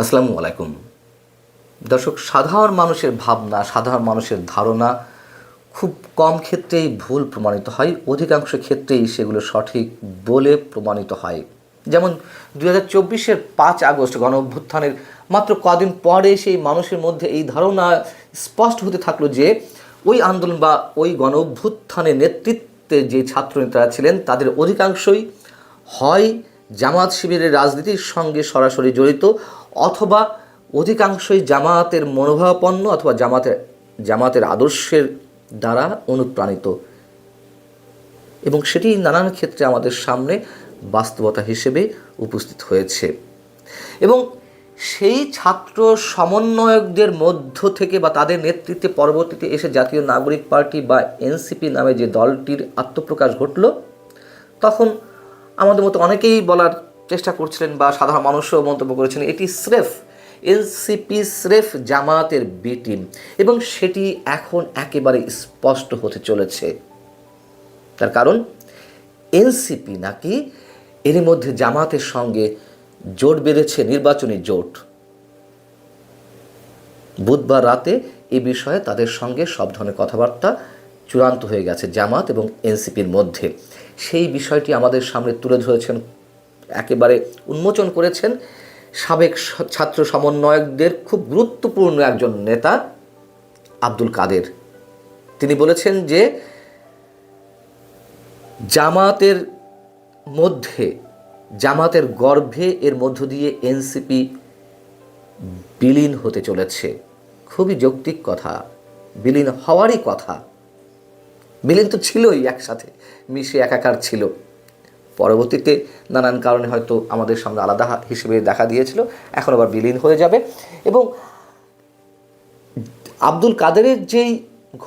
আসসালামু আলাইকুম। দর্শক, সাধারণ মানুষের ভাবনা, সাধারণ মানুষের ধারণা খুব কম ক্ষেত্রেই ভুল প্রমাণিত হয়, অধিকাংশ ক্ষেত্রেই সেগুলো সঠিক বলে প্রমাণিত হয়। যেমন দু হাজার চব্বিশের পাঁচ আগস্ট গণ অভ্যুত্থানের মাত্র কদিন পরে সেই মানুষের মধ্যে এই ধারণা স্পষ্ট হতে থাকল যে, ওই আন্দোলন বা ওই গণ অভ্যুত্থানের নেতৃত্বে যে ছাত্রনেতারা ছিলেন, তাদের অধিকাংশই হয় জামাত শিবিরের রাজনীতির সঙ্গে সরাসরি জড়িত। অথবা অধিকাংশই জামাতের মনোভাবাপন্ন অথবা জামাতের জামাতের আদর্শের দ্বারা অনুপ্রাণিত। এবং সেটি নানান ক্ষেত্রে আমাদের সামনে বাস্তবতা হিসেবে উপস্থিত হয়েছে। এবং সেই ছাত্র সমন্বয়কদের মধ্য থেকে বা তাদের নেতৃত্বে পরবর্তীতে এসে জাতীয় নাগরিক পার্টি বা এনসিপি নামে যে দলটির আত্মপ্রকাশ ঘটল, তখন আমাদের মতো অনেকেই বলার চেষ্টা করছিলেন বা সাধারণ মানুষও মন্তব্য করেছেন, এটি স্রেফ এনসিপি স্রেফ জামাতের বি টিম এবং সেটি এখন একেবারে স্পষ্ট হতে চলেছে। তার কারণ এনসিপি নাকি এর মধ্যে জামাতের সঙ্গে জোট বেঁধেছে, নির্বাচনী জোট। বুধবার রাতে এ বিষয়ে তাদের সঙ্গে সব ধরনের কথাবার্তা চূড়ান্ত হয়ে গেছে জামাত এবং এনসিপির মধ্যে। সেই বিষয়টি আমাদের সামনে তুলে ধরেছেন একেবারে উন্মোচন করেছেন সাবেক ছাত্র সমন্বয়কদের খুব গুরুত্বপূর্ণ একজন নেতা আব্দুল কাদের। তিনি বলেছেন যে, জামাতের মধ্যে, জামাতের গর্ভে এর মধ্য দিয়ে এনসিপি বিলীন হতে চলেছে। খুবই যৌক্তিক কথা, বিলীন হওয়ারই কথা। বিলীন তো ছিলই একসাথে, মিশে একাকার ছিল। পরবর্তীতে নানান কারণে হয়তো আমাদের সামনে আলাদা হিসেবে দেখা দিয়েছিল। এখন আবার বিলীন হয়ে যাবে। এবং আব্দুল কাদেরের যেই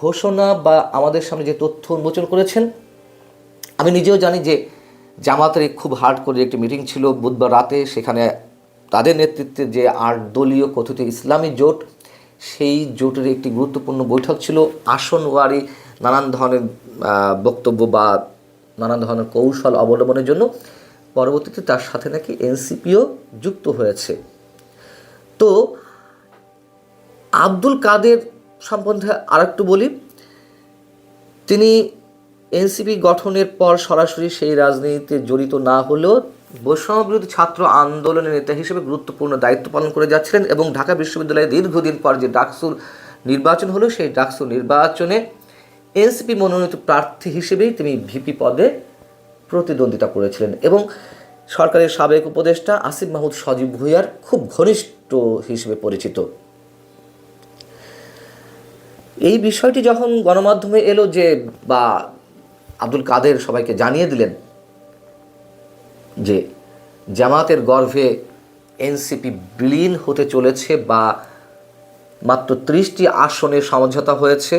ঘোষণা বা আমাদের সামনে যে তথ্য উন্মোচন করেছেন, আমি নিজেও জানি যে জামাতের খুব হার্ড করে একটি মিটিং ছিল বুধবার রাতে। সেখানে তাদের নেতৃত্বে যে আট দলীয় কথিত ইসলামী জোট, সেই জোটের একটি গুরুত্বপূর্ণ বৈঠক ছিল। আসনওয়ারি নানান ধরনের বক্তব্য বা নানান ধরনের কৌশল অবলম্বনের জন্য পরবর্তীতে তার সাথে নাকি এনসিপিও যুক্ত হয়েছে। তো আব্দুল কাদের সম্বন্ধে আরেকটু বলি। তিনি এনসিপি গঠনের পর সরাসরি সেই রাজনীতিতে জড়িত না হলেও বৈষম্য বিরোধী ছাত্র আন্দোলনের নেতা হিসেবে গুরুত্বপূর্ণ দায়িত্ব পালন করে যাচ্ছিলেন এবং ঢাকা বিশ্ববিদ্যালয়ে দীর্ঘদিন পর যে ডাকসুর নির্বাচন হলো, সেই ডাকসুর নির্বাচনে এনসিপি মনোনীত প্রার্থী হিসেবেই তিনি ভিপি পদে প্রতিদ্বন্দ্বিতা করেছিলেন এবং সরকারের সাবেক উপদেষ্টা আসিফ মাহমুদ সজীব ভুইয়ার খুব ঘনিষ্ঠ হিসেবে পরিচিত। এই বিষয়টি যখন গণমাধ্যমে এলো যে বা আব্দুল কাদের সবাইকে জানিয়ে দিলেন যে জামাতের গর্ভে এনসিপি বিলীন হতে চলেছে বা মাত্র ত্রিশটি আসনে সমঝোতা হয়েছে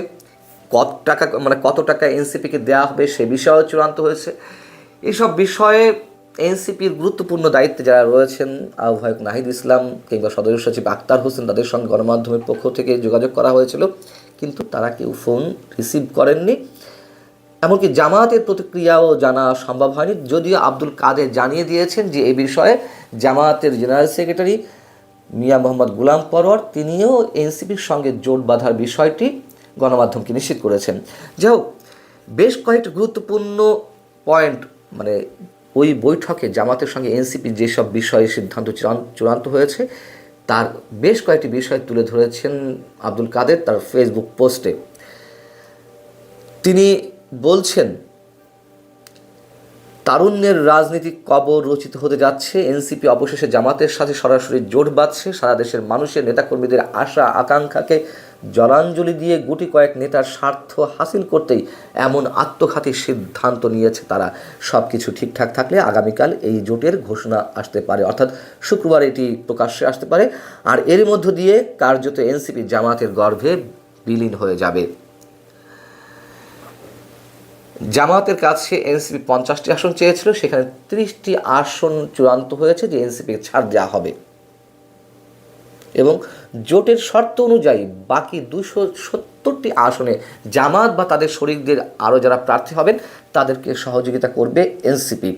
কত টাকা মানে কত টাকা এনসিপিকে দেওয়া হবে সে বিষয়েও চূড়ান্ত হয়েছে। এইসব বিষয়ে এনসিপির গুরুত্বপূর্ণ দায়িত্বে যারা রয়েছেন, আহ্বায়ক নাহিদ ইসলাম কিংবা সদস্য সচিব আক্তার হোসেন, তাদের সঙ্গে গণমাধ্যমের পক্ষ থেকে যোগাযোগ করা হয়েছিল, কিন্তু তারা কেউ ফোন রিসিভ করেননি। এমনকি জামায়াতের প্রতিক্রিয়াও জানা সম্ভব হয়নি। যদিও আব্দুল কাদের জানিয়ে দিয়েছেন যে এই বিষয়ে জামায়াতের জেনারেল সেক্রেটারি মিয়া মোহাম্মদ গুলাম পরোয়ার তিনিও এনসিপির সঙ্গে জোট বাঁধার বিষয়টি গণমাধ্যমকে নিশ্চিত করেছেন। যাই হোক, বেশ কয়েকটি গুরুত্বপূর্ণ পয়েন্ট মানে ওই বৈঠকে জামাতের সঙ্গে এনসিপি যেসব বিষয়ে সিদ্ধান্ত চূড়ান্ত হয়েছে, তার বেশ কয়েকটি বিষয় তুলে ধরেছেন আব্দুল কাদের তার ফেসবুক পোস্টে। তিনি বলছেন, তারুণ্যের রাজনীতিক কবর রচিত হতে যাচ্ছে, এনসিপি অবশেষে জামাতের সাথে সরাসরি জোট বাঁধছে, সারা দেশের মানুষের নেতাকর্মীদের আশা আকাঙ্ক্ষাকে জলাঞ্জলি দিয়ে গুটি কয়েক নেতার স্বার্থ হাসিল করতেই এমন আত্মঘাতী সিদ্ধান্ত নিয়েছে তারা। সব কিছু ঠিকঠাক থাকলে আগামীকাল এই জোটের ঘোষণা আসতে পারে। অর্থাৎ শুক্রবার এটি প্রকাশ্যে আসতে পারে। আর এর মধ্য দিয়ে কার্যত এনসিপি জামাতের গর্ভে বিলীন হয়ে যাবে। জামায়াতের কাছে এনসিপি পঞ্চাশটি আসন চেয়েছিল। সেখানে ত্রিশটি আসন চূড়ান্ত হয়েছে যে এনসিপিকে ছাড় দেওয়া হবে। এবং জোটের শর্ত অনুযায়ী বাকি দুশো সত্তরটি আসনে জামাত বা তাদের শরিকদের আরও যারা প্রার্থী হবেন, তাদেরকে সহযোগিতা করবে এনসিপি।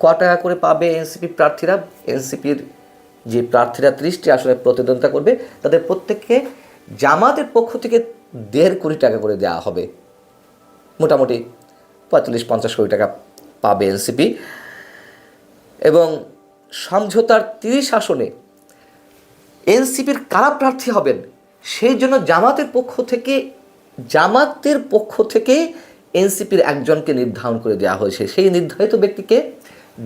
ক টাকা করে পাবে এনসিপি প্রার্থীরা। এনসিপির যে প্রার্থীরা ত্রিশটি আসনে প্রতিদ্বন্দ্বিতা করবে, তাদের প্রত্যেককে জামাতের পক্ষ থেকে দেড় কোটি টাকা করে দেওয়া হবে। মোটামুটি পঁয়তাল্লিশ, পঞ্চাশ কোটি টাকা পাবে এনসিপি। এবং সমঝোতার তিরিশ আসনে এনসিপির কারা প্রার্থী হবেন? সেই জন্য জামাতের পক্ষ থেকে, জামাতের পক্ষ থেকে এনসিপির একজনকে নির্ধারণ করে দেওয়া হয়েছে। সেই নির্ধারিত ব্যক্তিকে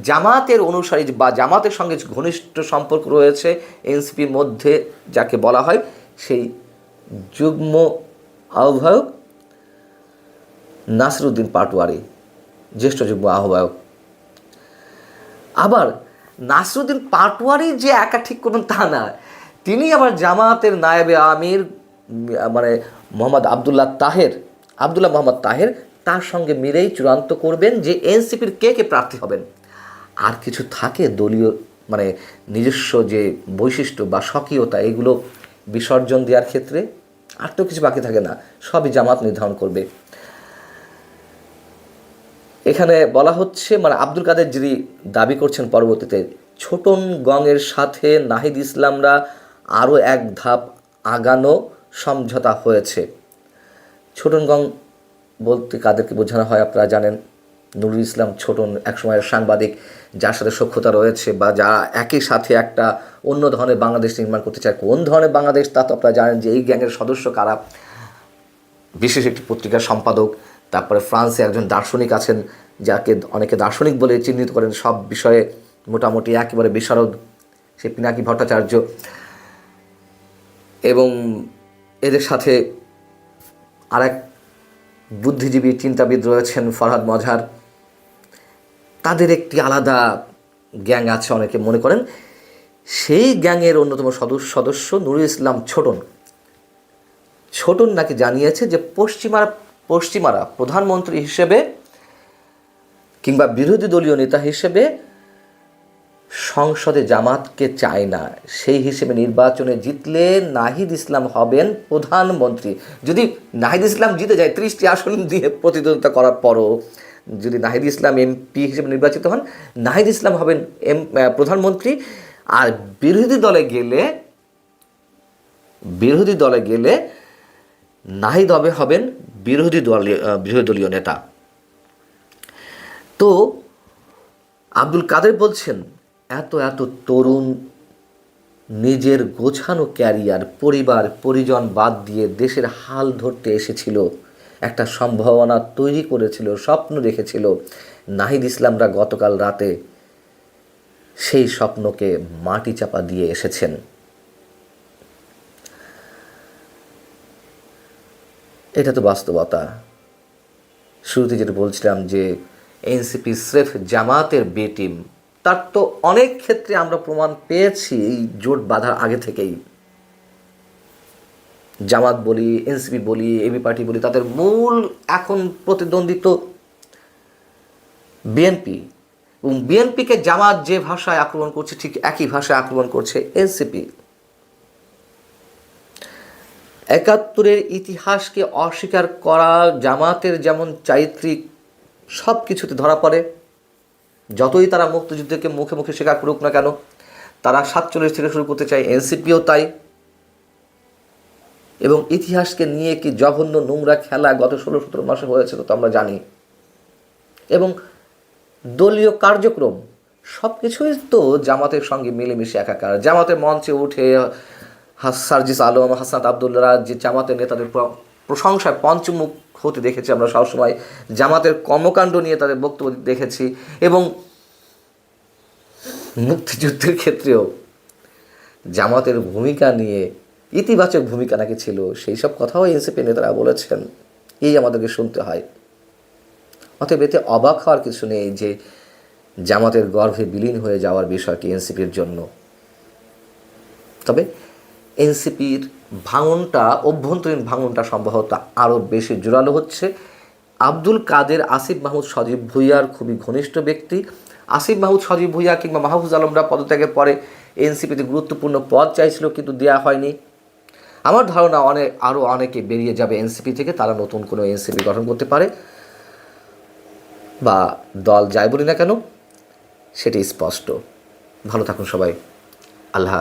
জামাতের অনুসারী বা জামাতের সঙ্গে ঘনিষ্ঠ সম্পর্ক রয়েছে এনসিপির মধ্যে, যাকে বলা হয় সেই যুগ্ম আহ্বায়ক নাসিরুদ্দিন পাটোয়ারি, জ্যেষ্ঠ যুগ্ম আহ্বায়ক। আবার নাসরুদ্দিন পাটোয়ারি যে একা ঠিক করবেন তা না। তিনি আবার জামাতের নায়েবে আমির মানে মোহাম্মদ আবদুল্লাহ তাহের, আবদুল্লাহ মোহাম্মদ তাহের তার সঙ্গে মিলেই চূড়ান্ত করবেন যে এনসিপির কে কে প্রার্থী হবেন। আর কিছু থাকে দলীয় মানে নিজস্ব যে বৈশিষ্ট্য বা স্বকীয়তা, এগুলো বিসর্জন দেওয়ার ক্ষেত্রে আর তো কিছু বাকি থাকে না, সবই জামাত নির্ধারণ করবে। এখানে বলা হচ্ছে মানে আব্দুল কাদের যিনি দাবি করছেন পরবর্তীতে, ছোটন গংয়ের সাথে নাহিদ ইসলামরা আরও এক ধাপ আগানো সমঝোতা হয়েছে। ছোটন গং বলতে কাদেরকে বোঝানো হয় আপনারা জানেন, নুরুল ইসলাম ছোটন একসময়ের সাংবাদিক, যার সাথে সক্ষতা রয়েছে বা যা একই সাথে একটা অন্য ধরনের বাংলাদেশ নির্মাণ করতে চায়। কোন ধরনের বাংলাদেশ তা তো আপনারা জানেন যে এই গ্যাংয়ের সদস্য কারা। বিশেষ একটি পত্রিকার সম্পাদক, তারপরে ফ্রান্সে একজন দার্শনিক আছেন, যাকে অনেকে দার্শনিক বলে চিহ্নিত করেন। সব বিষয়ে মোটামুটি একেবারে বিশারদ। সে পিনাকি ভট্টাচার্য। এবং এদের সাথে আরেক বুদ্ধিজীবী চিন্তাবিদ রয়েছেন ফরহাদ মজহার। তাদের একটি আলাদা গ্যাং আছে অনেকে মনে করেন। সেই গ্যাংয়ের অন্যতম সদস্য সদস্য নুরুল ইসলাম ছোটন। ছোটন নাকি জানিয়েছে যে পশ্চিমারা পশ্চিমারা প্রধানমন্ত্রী হিসেবে কিংবা বিরোধী দলীয় নেতা হিসেবে সংসদে জামাতকে চায় না। সেই হিসেবে নির্বাচনে জিতলে নাহিদ ইসলাম হবেন প্রধানমন্ত্রী। যদি নাহিদ ইসলাম জিতে যায়, ত্রিশটি আসন দিয়ে প্রতিদ্বন্দ্বিতা করার পরও যদি নাহিদ ইসলাম এমপি হিসেবে নির্বাচিত হন, নাহিদ ইসলাম হবেন এম প্রধানমন্ত্রী। আর বিরোধী দলে গেলে, বিরোধী দলে গেলে নাহিদ হবে, হবেন বিরোধী দলীয় বিরোধী দলীয় নেতা। তো আব্দুল কাদের বলছেন এত এত তরুণ নিজের গোছানো ক্যারিয়ার, পরিবার, পরিজন বাদ দিয়ে দেশের হাল ধরতে এসেছিল। একটা সম্ভাবনা তৈরি করেছিল, স্বপ্ন দেখেছিল নাহিদ ইসলামরা গতকাল রাতে। সেই স্বপ্নকে মাটি চাপা দিয়ে এসেছেন। এটা তো বাস্তবতা। শুরুতে যেটা বলছিলাম যে এনসিপি স্রেফ জামাতের বে টিম তার তো অনেক ক্ষেত্রে আমরা প্রমাণ পেয়েছি এই জোট বাঁধার আগে থেকেই। জামাত বলি, এনসিপি বলি, এবি পার্টি বলি, তাদের মূল এখন প্রতিদ্বন্দ্বিত বিএনপি। এবং বিএনপিকে জামাত যে ভাষায় আক্রমণ করছে, ঠিক একই ভাষায় আক্রমণ করছে এনসিপি। একাত্তরের ইতিহাসকে অস্বীকার করা, জামাতের যেমন চারিত্রিক সব কিছুতে ধরা পড়ে। যতই তারা মুক্তিযুদ্ধকে মুখে মুখে স্বীকার করুক না কেন, তারা সাতচল্লিশ থেকে শুরু করতে চায় এনসিপিও তাই। এবং ইতিহাসকে নিয়ে কি জঘন্য নোংরা খেলা গত ষোলো সতেরো মাসে হয়েছে তো আমরা জানি। এবং দলীয় কার্যক্রম সব কিছুই তো জামাতের সঙ্গে মিলেমিশে একাকার। জামাতের মঞ্চে উঠে সার্জিস আলম, হাসনাত আবদুল্লাহ যে জামাতের নেতাদের প্রশংসায় পঞ্চমুখ হতে দেখেছি আমরা সবসময়। জামাতের কর্মকাণ্ড নিয়ে তাদের বক্তব্য দেখেছি এবং মুক্তিযুদ্ধের ক্ষেত্রেও জামাতের ভূমিকা নিয়ে ইতিবাচক ভূমিকা নাকি ছিল, সেই সব কথাও এনসিপি নেতারা বলেছেন। এই আমাদেরকে শুনতে হয়। অতএব এতে অবাক হওয়ার কিছু নেই যে জামাতের গর্ভে বিলীন হয়ে যাওয়ার বিষয়টি এনসিপির জন্য। তবে এনসিপির ভাঙনটা, অভ্যন্তরীণ ভাঙনটা সম্ভবত আরও বেশি জোরালো হচ্ছে। আব্দুল কাদের আসিফ মাহমুদ সজীব ভুইয়ার খুবই ঘনিষ্ঠ ব্যক্তি। আসিফ মাহমুদ সজীব ভুইয়া কিংবা মাহফুজ আলমরা পদত্যাগের পরে এনসিপিতে গুরুত্বপূর্ণ পদ চাইছিল, কিন্তু দেওয়া হয়নি। আমার ধারণা অনেক আরও অনেকে বেরিয়ে যাবে এনসিপি থেকে, তারা নতুন কোনো এনসিপি গঠন করতে পারে বা দল যাই বলি না কেন, সেটি স্পষ্ট। ভালো থাকুন সবাই। আল্লাহ